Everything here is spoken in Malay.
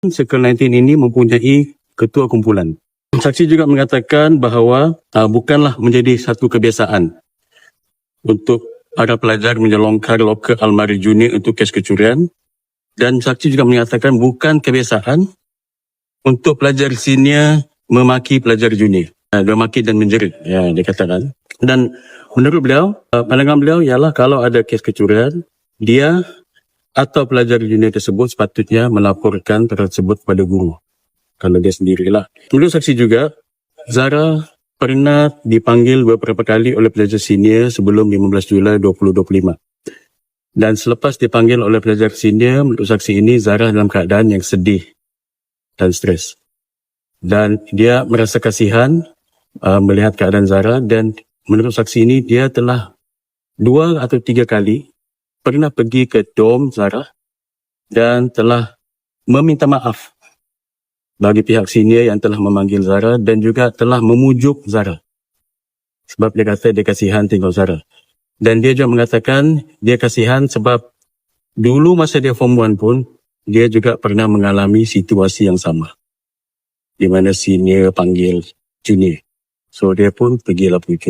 Circle 19 ini mempunyai ketua kumpulan. Saksi juga mengatakan bahawa uh, bukanlah menjadi satu kebiasaan untuk para pelajar menyelongkar loker almari junior untuk kes kecurian dan saksi juga menyatakan bukan kebiasaan untuk pelajar senior memaki pelajar junior. Uh, memaki dan menjerit, ya, dia katakan. Dan menurut beliau, uh, pandangan beliau ialah kalau ada kes kecurian, dia atau pelajar junior tersebut sepatutnya melaporkan tersebut kepada guru. Kalau dia sendirilah. Menurut saksi juga, Zara pernah dipanggil beberapa kali oleh pelajar senior sebelum 15 Julai 2025. Dan selepas dipanggil oleh pelajar senior, menurut saksi ini, Zara dalam keadaan yang sedih dan stres. Dan dia merasa kasihan uh, melihat keadaan Zara dan menurut saksi ini, dia telah dua atau tiga kali pernah pergi ke dom Zara dan telah meminta maaf bagi pihak senior yang telah memanggil Zara dan juga telah memujuk Zara. Sebab dia kata dia kasihan tengok Zara. Dan dia juga mengatakan dia kasihan sebab dulu masa dia form 1 pun dia juga pernah mengalami situasi yang sama. Di mana senior panggil junior. So dia pun pergilah pujuk.